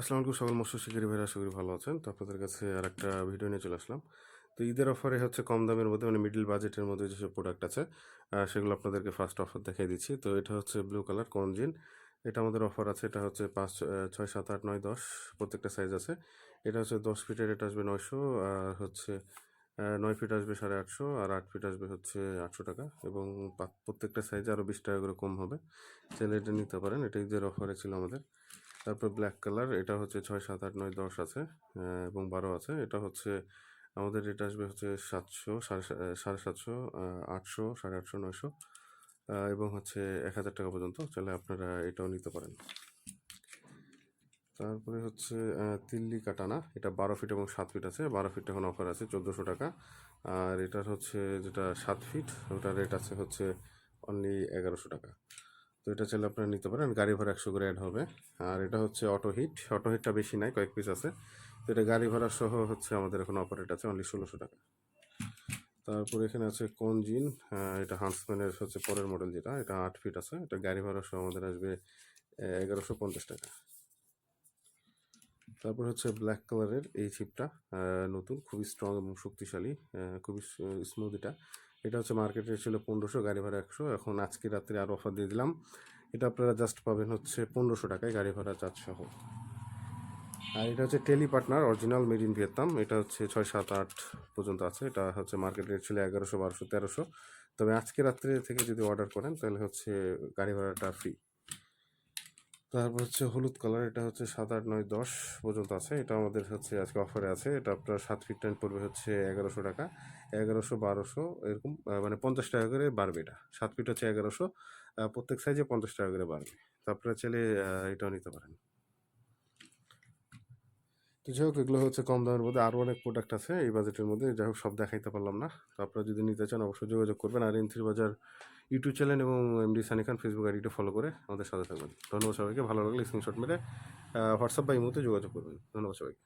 আসসালামু আলাইকুম সকল মৎস্য শিকারী ভাইরা, আশা করি ভালো আছেন। তো আপনাদের কাছে আর একটা ভিডিও নিয়ে চলে আসলাম। তো ঈদের অফারে হচ্ছে কম দামের মধ্যে মানে মিডল বাজেটের মধ্যে যেসব প্রোডাক্ট আছে সেগুলো আপনাদেরকে ফার্স্ট অফার দেখিয়ে দিচ্ছি। তো এটা হচ্ছে ব্লু কালার কনজিন এটা আমাদের অফার আছে, এটা হচ্ছে পাঁচ ছয়, সাত, আট, নয়, দশ প্রত্যেকটা সাইজ আছে। এটা হচ্ছে দশ ফিটের এটা আসবে নয়শো, আর হচ্ছে নয় ফিট আসবে সাড়ে আটশো, আর আট ফিট আসবে হচ্ছে আটশো টাকা। এবং প্রত্যেকটা সাইজে আরও বিশ টাকা করে কম হবে। চাইলে এটা নিতে পারেন এটা ঈদের অফারে ছিল আমাদের। তারপর ব্ল্যাক কালার এটা হচ্ছে ছয়, সাত, আট, নয়, দশ আছে এবং বারো আছে। এটা হচ্ছে, আমাদের এটা আসবে হচ্ছে সাতশো, সাড়ে সাতশো আটশো, সাড়ে আটশো, নয়শো এবং হচ্ছে এক হাজার টাকা পর্যন্ত, চাইলে আপনারা এটাও নিতে পারেন। তারপরে হচ্ছে তিল্লি কাটানা, এটা বারো ফিট এবং সাত ফিট আছে, বারো ফিট এখন অফার আছে চোদ্দোশো টাকা। আর এটার হচ্ছে যেটা সাত ফিট ওটার রেট আছে হচ্ছে অনলি এগারোশো টাকা। তো এটা চাইলে আপনারা নিতে পারেন। গাড়ি ভাড়া একশো করে অ্যাড হবে। আর এটা হচ্ছে অটো হিট অটো হিটটা বেশি নাই, কয়েক পিস আছে। তো এটা গাড়ি ভাড়া সহ হচ্ছে আমাদের এখন অপারেট আছে অনলি ষোলোশো টাকা। তারপর এখানে আছে কনজিন। এটা হান্সম্যানের হচ্ছে পরের মডেল যেটা। এটা আট ফিট আছে। এটা গাড়ি ভাড়া সহ আমাদের আসবে এগারোশো পঞ্চাশ টাকা। তারপর হচ্ছে ব্ল্যাক কালারের এই চিপটা নতুন, খুবই স্ট্রং এবং শক্তিশালী খুবই স্মুথ এটা। এটা হচ্ছে মার্কেটে ছিল পনেরোশো, গাড়ি ভাড়া একশো। এখন আজকে রাত্রে আরও অফার দিয়ে দিলাম। এটা আপনারা জাস্ট পাবেন হচ্ছে পনেরোশো টাকায় গাড়ি ভাড়া চার্জ সহ। আর এটা হচ্ছে tele partner original made in Vietnam এটা হচ্ছে ছয় সাত আট পর্যন্ত আছে। এটা হচ্ছে মার্কেট রেট ছিল এগারোশো, বারোশো, তেরোশো। তবে আজকে রাত্রে থেকে যদি অর্ডার করেন, তাহলে হচ্ছে গাড়ি ভাড়াটা ফ্রি তারপর হচ্ছে হলুদ কালার এটা হচ্ছে সাত আট নয় দশ পর্যন্ত আছে। এটা আমাদের হচ্ছে আজকে অফারে আছে। এটা আপনার সাত ফিট টাইম পড়বে হচ্ছে এগারোশো টাকা। এগারোশো, বারোশো এরকম মানে পঞ্চাশ টাকা করে বাড়বে এটা। সাত ফিট হচ্ছে এগারোশো প্রত্যেক সাইজে পঞ্চাশ টাকা করে বাড়বে। তো আপনারা চাইলে এটাও নিতে পারেন। তো যাই হোক, এগুলো হচ্ছে কম দামের মধ্যে আরও অনেক প্রোডাক্ট আছে এই বাজেটের মধ্যে। যাই হোক, সব দেখাইতে পারলাম না। তো আপনারা যদি নিতে চান, অবশ্যই যোগাযোগ করবেন। R N Bazar YouTube channel এবং এমডি সানি খান ফেসবুক আইডিটা ফলো করে আমাদের সাথে থাকবেন। ধন্যবাদ সবাইকে, ভালো লাগলে স্ক্রিনশট মেরে হোয়াটসঅ্যাপ বা ইমোতে যোগাযোগ করবেন। ধন্যবাদ সবাইকে।